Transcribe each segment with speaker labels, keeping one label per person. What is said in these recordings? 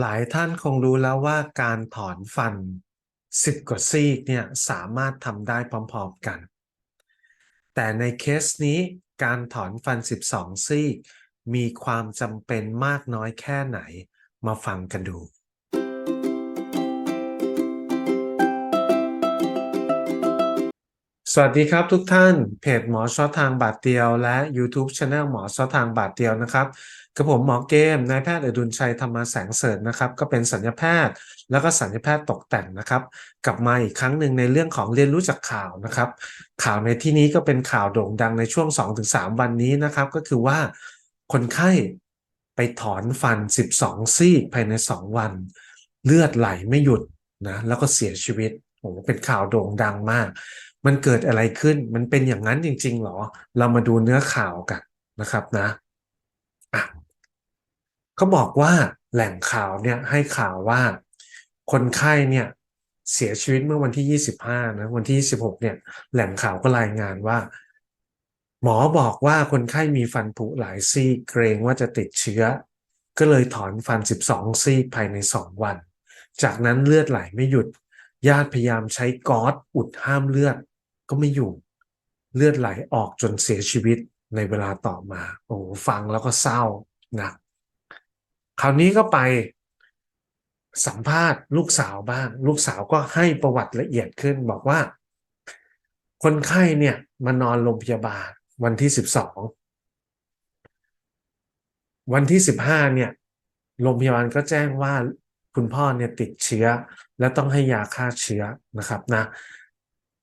Speaker 1: หลายท่านคงรู้แล้วว่าการถอนฟัน10กว่าซีกเนี่ยสามารถทำได้พร้อมๆกัน แต่ในเคสนี้การถอนฟัน 12 ซีกมีความจำเป็นมากน้อยแค่ไหน มาฟังกันดู สวัสดีครับทุกท่าน เพจหมอชอทางบาทเดียว และ YouTube Channel หมอชอทางบาทเดียวนะครับ กับผมหมอเกมนายแพทย์อดุลชัยธรรมแสงเสริฐนะครับ ก็เป็นสัญญาแพทย์ แล้วก็สัญญาแพทย์ตกแต่งนะครับ กลับมาอีกครั้งหนึ่งในเรื่องของเรียนรู้จากข่าวนะครับ ข่าวในที่นี้ก็เป็นข่าวโด่งดังในช่วง 2-3 วันนี้นะครับ ก็คือว่าคนไข้ไปถอนฟัน 12 ซี่ภายใน 2 วัน เลือดไหลไม่หยุดนะแล้วก็เสียชีวิตโอ้เป็นข่าวโด่งดังมาก มันเกิดอะไรขึ้นมันเป็นอย่างนั้นจริง ๆ หรอ เรามาดูเนื้อข่าวกันนะครับนะอะ เขาบอกว่าแหล่งข่าวเนี่ยให้ข่าวว่าคนไข้เนี่ยเสียชีวิตเมื่อวันที่ 25 นะ วันที่ 26 เนี่ย แหล่งข่าวก็รายงานว่า หมอบอกว่าคนไข้มีฟันผุหลายซี่เกรงว่าจะติดเชื้อ ก็เลยถอนฟัน 12 ซี่ภายใน 2 วัน จากนั้นเลือดไหลไม่หยุด ญาติพยายามใช้ก๊อซอุดห้ามเลือด ก็ไม่อยู่ เลือดไหลออกจนเสียชีวิตในเวลาต่อมา โอ้ฟังแล้วก็เศร้านะ คราวนี้ก็ไปสัมภาษณ์ลูกสาวบ้าง ลูกสาวก็ให้ประวัติละเอียดขึ้น บอกว่า คนไข้เนี่ยมานอนโรงพยาบาลวันที่สิบสองวันที่สิบห้าเนี่ยโรงพยาบาลก็แจ้งว่าคุณพ่อเนี่ยติดเชื้อ และต้องให้ยาฆ่าเชื้อนะครับนะ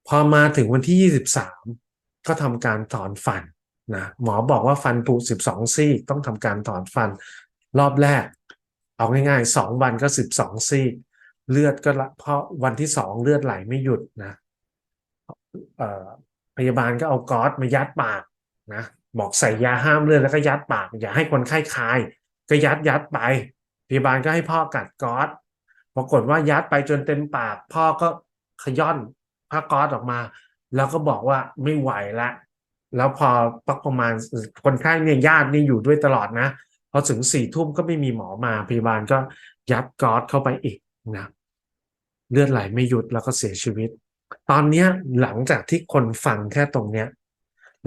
Speaker 1: พอมาถึงวันที่23ก็ทำการถอนฟันนะหมอบอกว่าฟันผุ12ซี่ต้องทำการถอนฟัน รอบแรก เอาง่ายๆ2วันก็12ซี่เลือดก็เพราะวันที่2เลือดไหลไม่หยุดนะพยาบาลก็เอาก๊อซมายัดปากนะบอกใส่ยาห้ามเลือดแล้วก็ยัดปาก อย่าให้คนไข้คาย ก็ยัดยัดไป พยาบาลก็ให้พ่อกัดก๊อซปรากฏว่ายัดไปจนเต็มปาก พ่อก็ขย่อนผ้าก๊อซออกมา แล้วก็บอกว่าไม่ไหวละ แล้วพอประมาณคนไข้เนี่ยญาตินี่อยู่ด้วยตลอดนะ พอถึงสี่ทุ่มก็ไม่มีหมอมาพยาบาลก็ยัดก๊อซเข้าไปอีกนะเลือดไหลไม่หยุดแล้วก็เสียชีวิต ตอนนี้หลังจากที่คนฟังแค่ตรงเนี้ย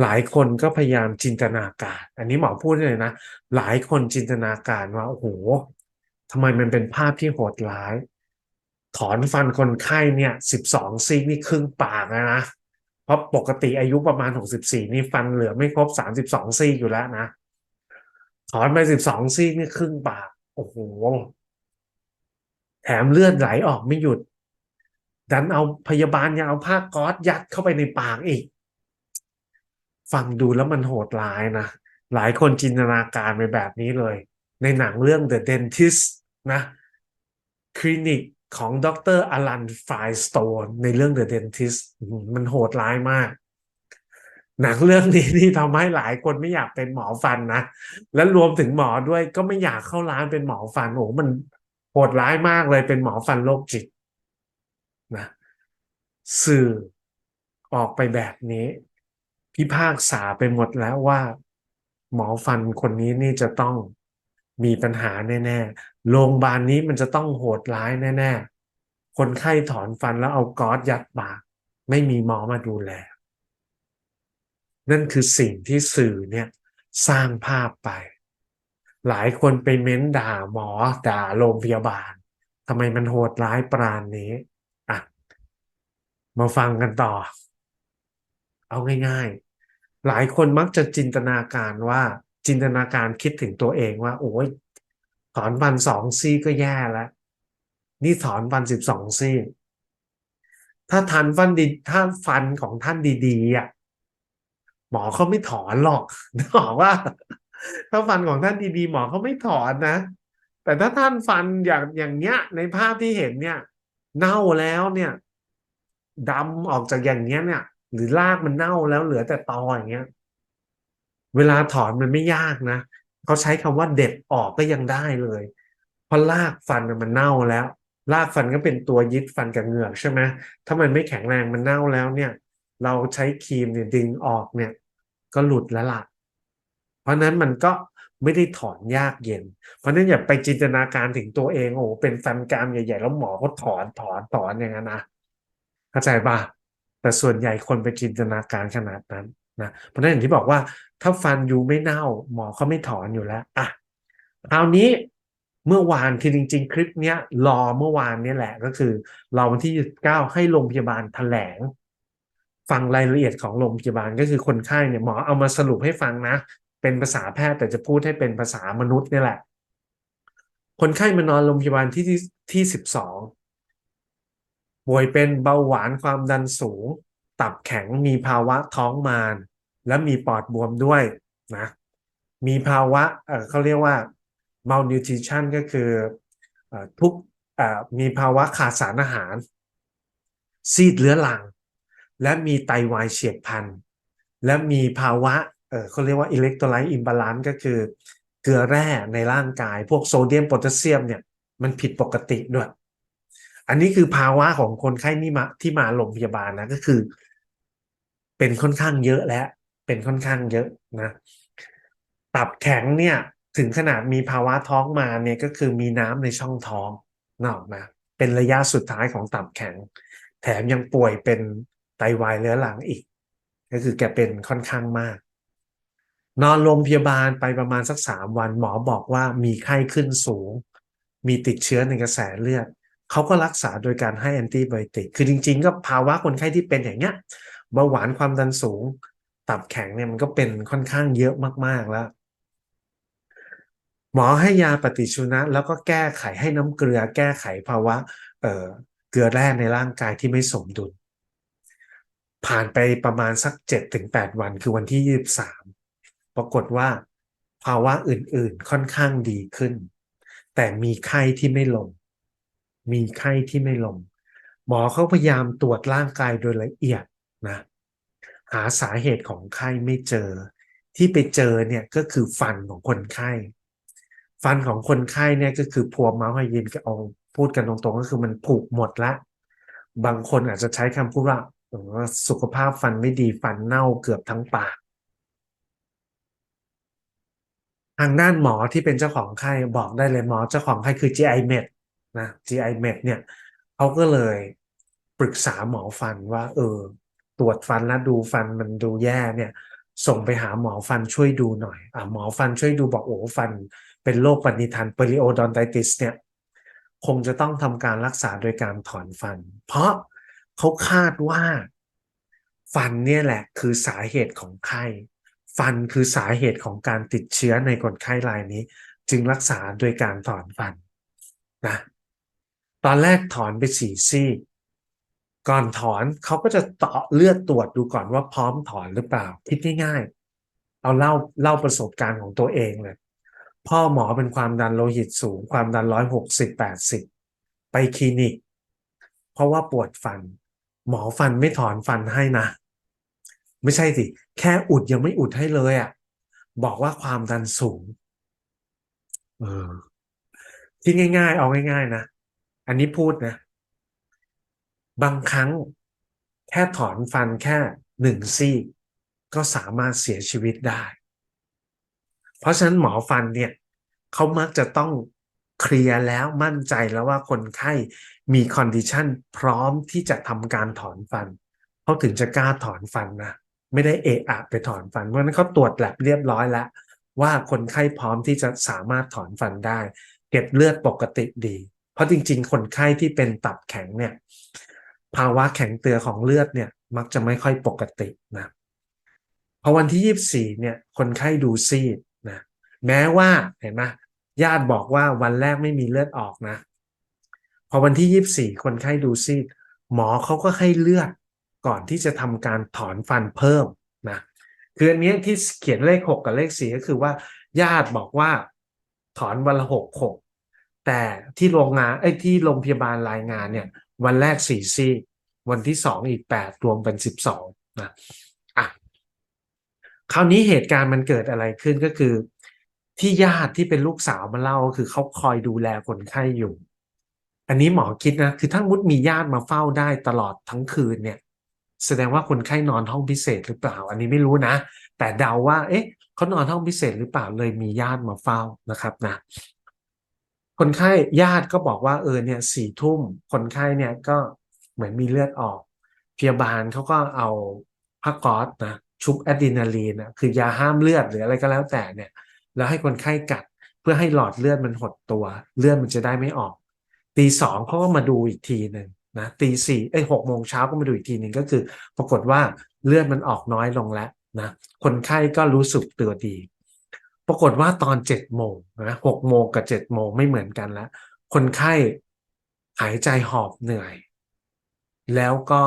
Speaker 1: หลายคนก็พยายามจินตนาการ อันนี้หมอพูดเลยนะ หลายคนจินตนาการว่าโอ้โหทำไมมันเป็นภาพที่โหดร้าย ถอนฟันคนไข้เนี่ยสิบสองซี่นี่ครึ่งปากนะนะเพราะปกติอายุประมาณหกสิบสี่นี่ฟันเหลือไม่ครบสามสิบสองซี่อยู่แล้วนะ ถอนไปสิบสองซี่นี่ครึ่งปาก โอ้โห แถมเลือดไหลออกไม่หยุด ดันเอาพยาบาลยังเอาผ้าก๊อซยัดเข้าไปในปากอีก ฟังดูแล้วมันโหดร้ายนะ หลายคนจินตนาการไปแบบนี้เลย ในหนังเรื่อง The Dentist นะ คลินิกของดรอลันฟายสโตนในเรื่อง The Dentist มันโหดร้ายมาก หนังเรื่องนี้นี่ทำให้หลายคนไม่อยากเป็นหมอฟันนะ และรวมถึงหมอด้วยก็ไม่อยากเข้าร้านเป็นหมอฟันโอ้มันโหดร้ายมากเลยเป็นหมอฟันโรคจิตนะสื่อออกไปแบบนี้ พิพากษาไปหมดแล้วว่า หมอฟันคนนี้นี่จะต้องมีปัญหาแน่ๆโรงพยาบาลนี้มันจะต้องโหดร้ายแน่ๆคนไข้ถอนฟันแล้วเอาก๊อซยัดปาก ไม่มีหมอมาดูแล นั่นคือสิ่งที่สื่อเนี่ยสร้างภาพไป หลายคนไปเม้นด่าหมอด่าโรงพยาบาลทำไมมันโหดร้ายปราณนี้อะมาฟังกันต่อ เอาง่าย ๆ หลายคนมักจะจินตนาการว่า จินตนาการคิดถึงตัวเองว่า โอ้ยถอนฟันสองซี่ก็แย่แล้ว นี่ถอนฟันสิบสองซี่ ถ้าทันฟันดีถ้าฟันของท่านดีๆอะ หมอเขาไม่ถอนหรอกบอกว่า ถ้าฟันของท่านดีๆ หมอเขาไม่ถอนนะ แต่ถ้าท่านฟันอย่างอย่างเนี้ย ในภาพที่เห็นเนี่ย เน่าแล้วเนี่ยดำออกจากอย่างเนี้ยเนี่ย หรือรากมันเน่าแล้วเหลือแต่ตออย่างเงี้ย เวลาถอนมันไม่ยากนะเขาใช้คำว่าเด็ดออกก็ยังได้เลย เพราะรากฟันมันเน่าแล้ว รากฟันก็เป็นตัวยึดฟันกับเหงือกใช่ไหมถ้ามันไม่แข็งแรงมันเน่าแล้วเนี่ย เราใช้ครีมเนี่ยดึงออกเนี่ย ก็หลุดแล้วล่ะ เพราะนั้นมันก็ไม่ได้ถอนยากเย็น เพราะนั้นอย่าไปจินตนาการถึงตัวเองโอ้โหเป็นฟันกรามใหญ่ ๆ แล้วหมอเขาถอนถอนถอนอย่างนั้นนะเข้าใจปะแต่ส่วนใหญ่คนไปจินตนาการขนาดนั้นนะเพราะนั้นอย่างที่บอกว่า ถ้าฟันยูไม่เน่า หมอเขาไม่ถอนอยู่แล้วอะคราวนี้เมื่อวานคือจริง ๆ คลิปเนี้ยรอเมื่อวานเนี่ยแหละก็คือรอวันที่เก้าให้โรงพยาบาลแถลง ฟังรายละเอียดของโรงพยาบาลก็คือคนไข้เนี่ยหมอเอามาสรุปให้ฟังนะ เป็นภาษาแพทย์แต่จะพูดให้เป็นภาษามนุษย์นี่แหละ คนไข้มานอนโรงพยาบาลที่ที่ที่สิบสองป่วยเป็นเบาหวานความดันสูง ตับแข็งมีภาวะท้องมาร และมีปอดบวมด้วยนะมีภาวะเเขาเรียกว่า malnutrition ก็คืออทุกอ่อมีภาวะขาดสารอาหาร ซีดเรื้อรัง และมีไตวายเฉียบพลัน และมีภาวะเออเขาเรียกว่าอิเล็กโทรไลต์อิมบาลานซ์ก็คือ เกลือแร่ในร่างกาย พวกโซเดียมโพแทสเซียมเนี่ยมันผิดปกติด้วย อันนี้คือภาวะของคนไข้นี่มาที่มาโรงพยาบาลนะก็คือ เป็นค่อนข้างเยอะและเป็นค่อนข้างเยอะนะ ตับแข็งเนี่ยถึงขนาดมีภาวะท้องมาเนี่ยก็คือมีน้ำในช่องท้องนอกมาเป็นระยะสุดท้ายของตับแข็ง แถมยังป่วยเป็น ไตวายเรื้อรังอีก ก็คือแกเป็นค่อนข้างมาก นอนโรงพยาบาลไปประมาณสักสามวันหมอบอกว่ามีไข้ขึ้นสูง มีติดเชื้อในกระแสเลือดเขาก็รักษาโดยการให้แอนติไบโอติกคือจริง ๆ ก็ภาวะคนไข้ที่เป็นอย่างเงี้ยเบาหวานความดันสูง ตับแข็งเนี่ยมันก็เป็นค่อนข้างเยอะมาก ๆแล้วหมอให้ยาปฏิชีวนะ แล้วก็แก้ไขให้น้ำเกลือ แก้ไขภาวะเเกลือแร่ในร่างกายที่ไม่สมดุล ผ่านไปประมาณสักเจ็ดถึงแปดวันคือวันที่ยี่สิบสามปรากฏว่าภาวะอื่นๆค่อนข้างดีขึ้น แต่มีไข้ที่ไม่ลง มีไข้ที่ไม่ลง หมอเขาพยายามตรวจร่างกายโดยละเอียดนะ หาสาเหตุของไข้ไม่เจอ ที่ไปเจอเนี่ยก็คือฟันของคนไข้ ฟันของคนไข้เนี่ยก็คือพัวเมาส์ไฮยินก็เอาพูดกันตรงๆ ก็คือมันผุหมดละ บางคนอาจจะใช้คำพูดว่า สุขภาพฟันไม่ดีฟันเน่าเกือบทั้งปาก ทางด้านหมอที่เป็นเจ้าของไข้บอกได้เลยหมอเจ้าของไข้คือ GI Med นะ GI Med เนี่ยเขาก็เลยปรึกษาหมอฟันว่า เออ ตรวจฟันแล้วดูฟันมันดูแย่เนี่ย ส่งไปหาหมอฟันช่วยดูหน่อยอะหมอฟันช่วยดูบอกโอ้ฟัน เป็นโรคปณิธัน periodontitis เนี่ย คงจะต้องทำการรักษาโดยการถอนฟัน เพราะ เขาคาดว่า ฟันเนี่ยแหละ คือสาเหตุของไข้ ฟันคือสาเหตุของการติดเชื้อในคนไข้รายนี้ จึงรักษาโดยการถอนฟันนะตอนแรกถอนไปสี่ซี่ ก่อนถอนเขาก็จะต่อเลือดตรวจดูก่อนว่าพร้อมถอนหรือเปล่า คิดง่ายๆ เอาเล่าเล่าประสบการณ์ของตัวเองเลย พ่อหมอเป็นความดันโลหิตสูง ความดันร้อยหกสิบแปดสิบไปคลินิก เพราะว่าปวดฟัน หมอฟันไม่ถอนฟันให้นะ ไม่ใช่สิ แค่อุดยังไม่อุดให้เลยอะ่ะ บอกว่าความดันสูง เออคิดง่าย ๆ เอาง่าย ๆ นะ อันนี้พูดนะ บางครั้ง แค่ถอนฟันแค่หนึ่งซี่ก็สามารถเสียชีวิตได้ เพราะฉะนั้นหมอฟันเนี่ยเขามักจะต้อง เคลียร์แล้วมั่นใจแล้วว่าคนไข้มีคอนดิชันพร้อมที่จะทำการถอนฟันเขาถึงจะกล้าถอนฟันนะไม่ได้เอะอะไปถอนฟันเพราะนั้นเขาตรวจแลบเรียบร้อยแล้ว ว่าคนไข้พร้อมที่จะสามารถถอนฟันได้ เก็บเลือดปกติดี เพราะจริง ๆ คนไข้ที่เป็นตับแข็งเนี่ยภาวะแข็งเตือของเลือดเนี่ยมักจะไม่ค่อยปกตินะพอวันที่ยี่สี่เนี่ยคนไข้ดูซีดนะแม้ว่าเห็นไหม ญาติบอกว่าวันแรกไม่มีเลือดออกนะ พอวันที่ยี่สี่คนไข้ดูซีดหมอเขาก็ให้เลือดก่อนที่จะทำการถอนฟันเพิ่มนะคืออันนี้ที่เขียนเลขหกกับเลขสี่ก็คือว่า ญาติบอกว่าถอนวันละหกหกแต่ที่โรงงานไอ้ที่โรงพยาบาลรายงานเนี่ย วันแรกสี่ซี่วันที่สองอีกแปดรวมเป็นสิบสองนะอะคราวนี้เหตุการณ์มันเกิดอะไรขึ้นก็คือ ที่ญาติที่เป็นลูกสาวมาเล่าคือเขาคอยดูแลคนไข้อยู่ อันนี้หมอคิดนะ คือถ้ามุดมีญาติมาเฝ้าได้ตลอดทั้งคืนเนี่ย แสดงว่าคนไข้นอนห้องพิเศษหรือเปล่า อันนี้ไม่รู้นะ แต่เดาว่า เอ๊ะเขานอนห้องพิเศษหรือเปล่าเลยมีญาติมาเฝ้านะครับนะ คนไข้ญาติก็บอกว่าเออเนี่ยสี่ทุ่มคนไข้เนี่ยก็เหมือนมีเลือดออก พยาบาลเขาก็เอาผ้าก๊อซนะชุบอะดรีนาลีนนะคือยาห้ามเลือดหรืออะไรก็แล้วแต่เนี่ย แล้วให้คนไข้กัด เพื่อให้หลอดเลือดมันหดตัว เลือดมันจะได้ไม่ออกตีสองเขาก็มาดูอีกทีหนึ่งนะตีสี่เอ้หกโมงเช้าก็มาดูอีกทีหนึ่งก็คือ ปรากฏว่าเลือดมันออกน้อยลงแล้วนะคนไข้ก็รู้สึกตัวดี ปรากฏว่าตอนเจ็ดโมงนะหกโมงกับเจ็ดโมงไม่เหมือนกันแล้วคนไข้หายใจหอบเหนื่อย แล้วก็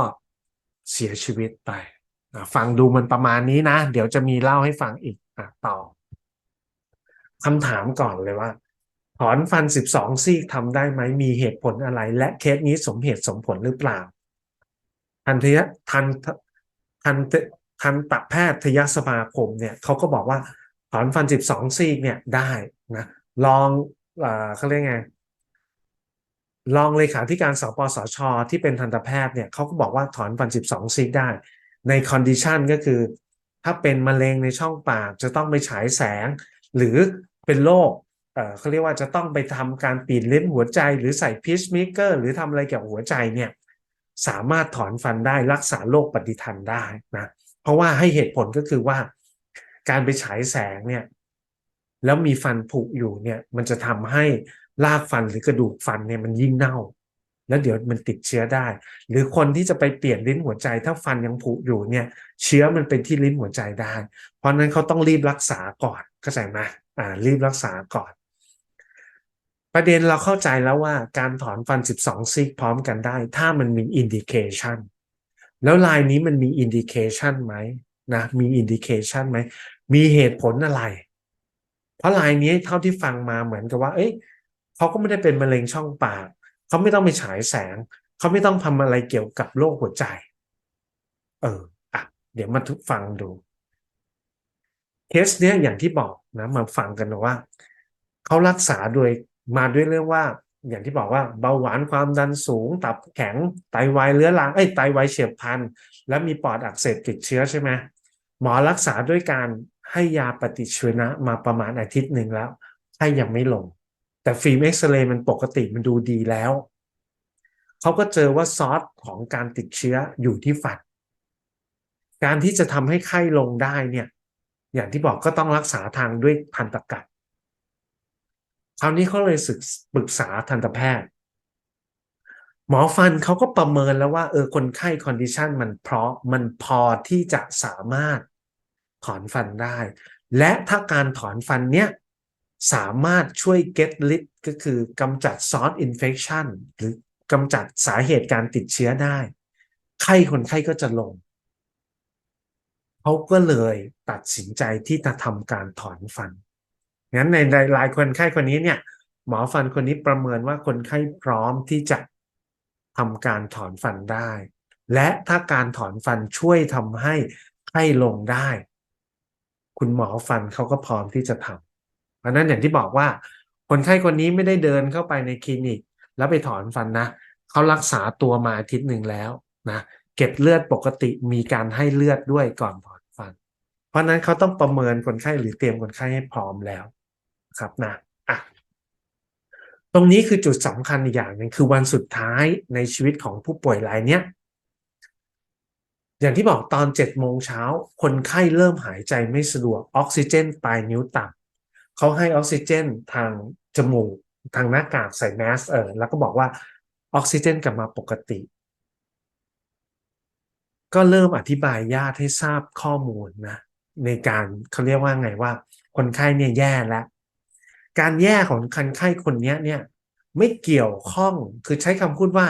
Speaker 1: เสียชีวิตไปฟังดูมันประมาณนี้นะ เดี๋ยวจะมีเล่าให้ฟังอีกอต่อ คำถามก่อนเลยว่า ถอนฟัน 12 ซี่ทำได้ไหมมีเหตุผลอะไร และเคสนี้สมเหตุสมผลหรือเปล่า ทันทยทันทันทันตแพทยสมาคมเนี่ยเขาก็บอกว่าถอนฟัน 12 ซี่เนี่ยได้นะลองอ่าเขาเรียกไงรองเลขาธิการสปสช ที่เป็นทันตแพทย์เนี่ยเขาก็บอกว่าถอนฟัน 12 ซี่ได้ ในคอนดิชันก็คือ ถ้าเป็นมะเร็งในช่องปากจะต้องไปฉายแสง หรือเป็นโรคเขาเรียกว่าจะต้องไปทำการปีนเล่นหัวใจ หรือใส่พีชเมเกอร์หรือทำอะไรเกี่ยวกับหัวใจเนี่ยสามารถถอนฟันได้รักษาโรคปฏิทันได้นะเพราะว่าให้เหตุผลก็คือว่า การไปฉายแสงเนี่ยแล้วมีฟันผุอยู่เนี่ยมันจะทำให้รากฟันหรือกระดูกฟันเนี่ยมันยิ่งเน่า แล้วเดี๋ยวมันติดเชื้อได้ หรือคนที่จะไปเปลี่ยนลิ้นหัวใจ ถ้าฟันยังผุอยู่เนี่ย เชื้อมันเป็นที่ลิ้นหัวใจได้ เพราะนั้นเขาต้องรีบรักษาก่อนเข้าใจไหมอ่า รีบรักษาก่อน ประเด็นเราเข้าใจแล้วว่าการถอนฟัน 12 ซี่พร้อมกันได้ ถ้ามันมีอินดิเคชันแล้วลายนี้มันมีอินดิเคชันไหมนะมีอินดิเคชันไหมมีเหตุผลอะไร เพราะลายนี้เท่าที่ฟังมาเหมือนกับว่า เอ้ยเขาก็ไม่ได้เป็นมะเร็งช่องปาก เขาไม่ต้องไปฉายแสง เขาไม่ต้องทำอะไรเกี่ยวกับโรคหัวใจ เอออะเดี๋ยวมาทุกฟังดูเคสเนี้ยอย่างที่บอกนะมาฟังกันนะว่า เขารักษาโดยมาด้วยเรื่องว่า อย่างที่บอกว่าเบาหวานความดันสูง ตับแข็งไตวายเรื้อรังเอ้ยไตวายเฉียบพลันและมีปอดอักเสบติดเชื้อใช่ไหมหมอรักษาด้วยการให้ยาปฏิชีวนะมาประมาณอาทิตย์หนึ่งแล้วไข้ยังไม่ลง แต่ฟิล์มเอ็กซเรย์มันปกติมันดูดีแล้วเขาก็เจอว่าซอสของการติดเชื้ออยู่ที่ฟันการที่จะทำให้ไข้ลงได้เนี่ย อย่างที่บอกก็ต้องรักษาทางด้วยทันตกรรมคราวนี้เขาเลยศึกปรึกษาทันตแพทย์ หมอฟันเขาก็ประเมินแล้วว่าเออคนไข้คอนดิชันมันเพราะมันพอที่จะสามารถถอนฟันได้ และถ้าการถอนฟันเนี้ย สามารถช่วย get rid ก็คือกำจัดซอสอินเฟ t ชันหรือกำจัดสาเหตุการติดเชื้อได้ ไข้คนไข้ก็จะลง เขาก็เลยตัดสินใจที่จะทำการถอนฟัน งั้นในรายคนไข้คนนี้เนี่ย หมอฟันคนนี้ประเมินว่าคนไข้พร้อมที่จะทำการถอนฟันได้ และถ้าการถอนฟันช่วยทำให้ไข้ลงได้ คุณหมอฟันเขาก็พร้อมที่จะทำ ราะนั้นอย่างที่บอกว่า คนไข้คนนี้ไม่ได้เดินเข้าไปในคลินิก แล้วไปถอนฟันนะเขารักษาตัวมาอาทิตย์หนึ่งแล้วนะเก็บเลือดปกติมีการให้เลือดด้วยก่อนถอนฟัน เพราะนั้นเขาต้องประเมินคนไข้หรือเตรียมคนไข้ให้พร้อมแล้วครับนะอะตรงนี้คือจุดสำคัญอีกอย่างหนึ่งคือวันสุดท้ายในชีวิตของผู้ป่วยรายเนี้ยอย่างที่บอกตอนเจ็ดโมงเช้าคนไข้เริ่มหายใจไม่สะดวกออกซิเจนปลายนิ้วต่ำ เขาให้ออกซิเจนทางจมูกทางหน้ากากใส่แมสเออแล้วก็บอกว่าออกซิเจนกลับมาปกติ ก็เริ่มอธิบายญาติให้ทราบข้อมูลนะในการเขาเรียกว่าไงว่า คนไข้เนี่ยแย่แล้ว การแย่ของคนไข้คนนี้เนี่ย ไม่เกี่ยวข้องคือใช้คำพูดว่า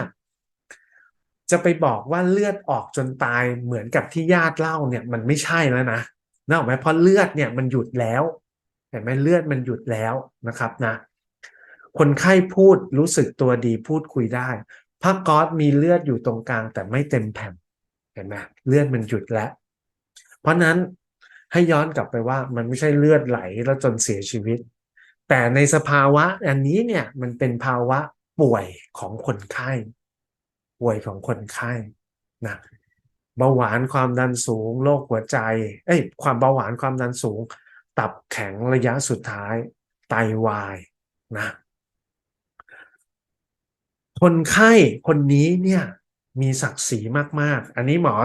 Speaker 1: จะไปบอกว่าเลือดออกจนตายเหมือนกับที่ญาติเล่าเนี่ย มันไม่ใช่แล้วนะนึกออกไหมเพราะเลือดเนี่ยมันหยุดแล้ว ห็นไหมเลือดมันหยุดแล้วนะครับนะคนไข้พูดรู้สึกตัวดีพูดคุยได้ผ้าก๊อซมีเลือดอยู่ตรงกลางแต่ไม่เต็มแผ่นเห็นไหมเลือดมันหยุดแล้ว เพราะนั้นให้ย้อนกลับไปว่ามันไม่ใช่เลือดไหลแล้วจนเสียชีวิต แต่ในสภาวะอันนี้เนี่ยมันเป็นภาวะป่วยของคนไข้ ป่วยของคนไข้นะเบาหวานความดันสูงโรคหัวใจ เอ้ยความเบาหวานความดันสูง ตับแข็งระยะสุดท้าย ไตวายนะคนไข้คนนี้เนี่ยมีศักดิ์ศรีมาก ๆ อันนี้หมอ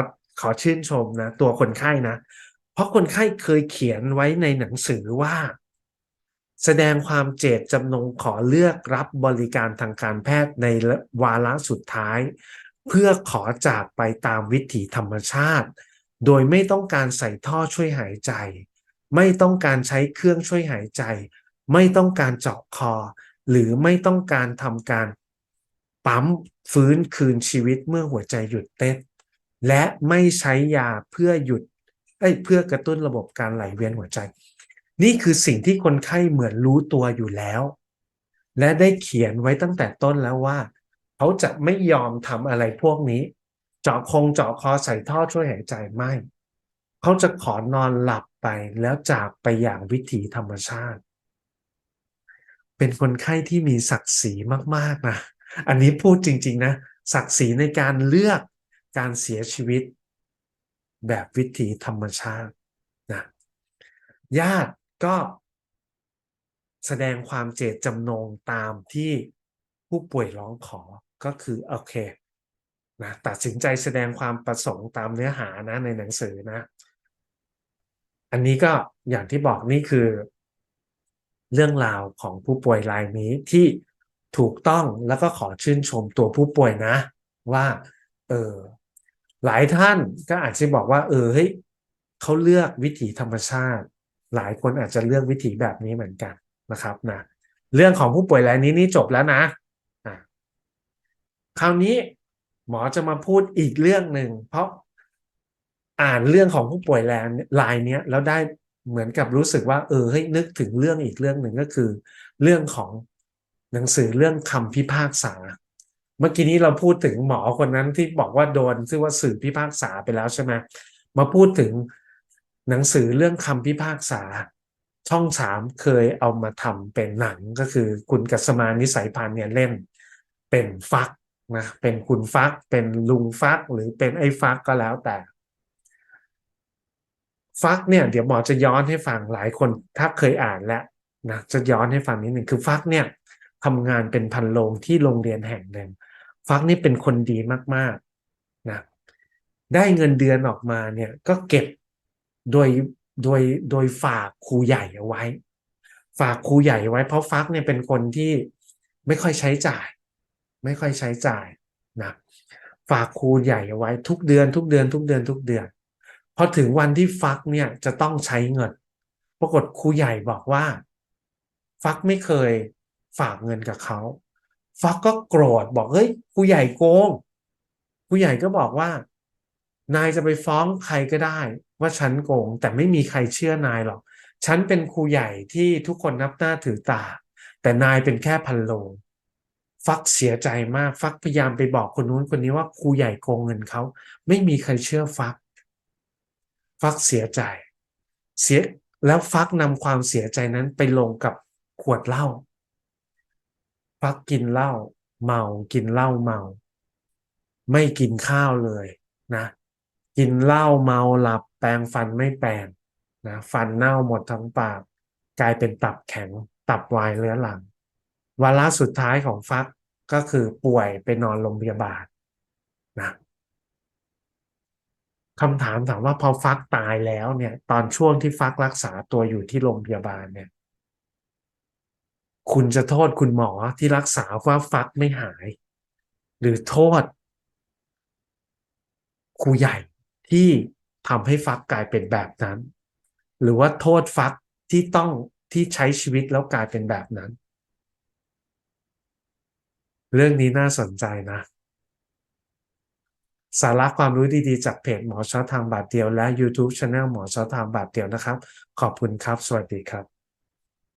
Speaker 1: ขอชื่นชมนะ ตัวคนไข้นะ เพราะคนไข้เคยเขียนไว้ในหนังสือว่า แสดงความเจตจำนงขอเลือกรับบริการทางการแพทย์ในวาระสุดท้าย เพื่อขอจากไปตามวิถีธรรมชาติ โดยไม่ต้องการใส่ท่อช่วยหายใจ ไม่ต้องการใช้เครื่องช่วยหายใจ ไม่ต้องการเจาะคอ หรือไม่ต้องการทำการปั๊มฟื้นคืนชีวิตเมื่อหัวใจหยุดเต้น และไม่ใช้ยาเพื่อหยุดเอ้ยเพื่อกระตุ้นระบบการไหลเวียนหัวใจ นี่คือสิ่งที่คนไข้เหมือนรู้ตัวอยู่แล้ว และได้เขียนไว้ตั้งแต่ต้นแล้วว่า เขาจะไม่ยอมทำอะไรพวกนี้ เจาะคงเจาะคอใส่ท่อช่วยหายใจไม่ เขาจะขอนอนหลับ ไปแล้วจากไปอย่างวิถีธรรมชาติ เป็นคนไข้ที่มีศักดิ์ศรีมากๆนะอันนี้พูดจริง ๆ นะ ศักดิ์ศรีในการเลือกการเสียชีวิต แบบวิถีธรรมชาตินะญาติก็แสดงความเจตจำนงตามที่ผู้ป่วยร้องขอก็คือโอเคนะตัดสินใจแสดงความประสงค์ตามเนื้อหานะในหนังสือนะ อันนี้ก็อย่างที่บอกนี่คือ เรื่องราวของผู้ป่วยรายนี้ที่ถูกต้องแล้วก็ขอชื่นชมตัวผู้ป่วยนะ ว่า เออหลายท่านก็อาจจะบอกว่า เออเฮ้ยเขาเลือกวิถีธรรมชาติ หลายคนอาจจะเลือกวิถีแบบนี้เหมือนกันนะครับนะเรื่องของผู้ป่วยรายนี้นี่จบแล้วนะอะคราวนี้หมอจะมาพูดอีกเรื่องหนึ่งเพราะ อ่านเรื่องของผู้ป่วยแลนรายเนี้ยแล้วได้เหมือนกับรู้สึกว่า เออให้นึกถึงเรื่องอีกเรื่องหนึ่งก็คือ เรื่องของหนังสือเรื่องคำพิพากษา เมื่อกี้นี้เราพูดถึงหมอคนนั้นที่บอกว่าโดนชื่อว่าสื่อพิพากษาไปแล้วใช่ไหมมาพูดถึงหนังสือเรื่องคำพิพากษา ช่องสามเคยเอามาทำเป็นหนังก็คือคุณกัสมานิสัยพันเนี่ยเล่นเป็นฟักนะเป็นคุณฟักเป็นลุงฟักหรือเป็นไอ้ฟักก็แล้วแต่ ฟักเนี่ยเดี๋ยวหมอจะย้อนให้ฟังหลายคนถ้าเคยอ่านแล้วนะจะย้อนให้ฟังนิดหนึ่งคือฟักเนี่ยทำงานเป็นพันโรงที่โรงเรียนแห่งหนึ่งฟักนี่เป็นคนดีมากๆนะได้เงินเดือนออกมาเนี่ยก็เก็บโดยโดยโดยฝากครูใหญ่เอาไว้ ฝากครูใหญ่ไว้ เพราะฟักเนี่ยเป็นคนที่ไม่ค่อยใช้จ่าย ไม่ค่อยใช้จ่ายนะฝากครูใหญ่เอาไว้ ทุกเดือนทุกเดือน ทุกเดือนทุกเดือน อถึงวันที่ฟักเนี่ยจะต้องใช้เงิน ปรากฏครูใหญ่บอกว่า ฟักไม่เคยฝากเงินกับเขา ฟักก็โกรธบอกเฮ้ยครูใหญ่โกงครูใหญ่ก็บอกว่า นายจะไปฟ้องใครก็ได้ ว่าฉันโกง แต่ไม่มีใครเชื่อนายหรอก ฉันเป็นครูใหญ่ที่ทุกคนนับหน้าถือตา แต่นายเป็นแค่พันโลงฟักเสียใจมาก ฟักพยายามไปบอกคนนู้นคนนี้ว่าครูใหญ่โกงเงินเขา ไม่มีใครเชื่อฟัก ฟักเสียใจเสียแล้วฟักนำความเสียใจนั้นไปลงกับขวดเหล้าฟักกินเหล้าเมากินเหล้าเมา ไม่กินข้าวเลยนะ กินเหล้าเมาหลับแปรงฟันไม่แปรงนะฟันเน่าหมดทั้งปาก กลายเป็นตับแข็งตับวายเรื้อรังวาระสุดท้ายของฟักก็คือป่วยไปนอนโรงพยาบาลนะ คำถามถามว่าพอฟักตายแล้วเนี่ย ตอนช่วงที่ฟักรักษาตัวอยู่ที่โรงพยาบาลเนี่ย คุณจะโทษคุณหมอที่รักษาว่าฟักไม่หาย หรือโทษครูใหญ่ที่ทำให้ฟักกลายเป็นแบบนั้น หรือว่าโทษฟักที่ต้องที่ใช้ชีวิตแล้วกลายเป็นแบบนั้น เรื่องนี้น่าสนใจนะ สาระความรู้ดีๆ จากเพจหมอช้อทางบาทเดียวและ YouTube Channel หมอช้อทางบาทเดียวนะครับ ขอบคุณครับ สวัสดีครับ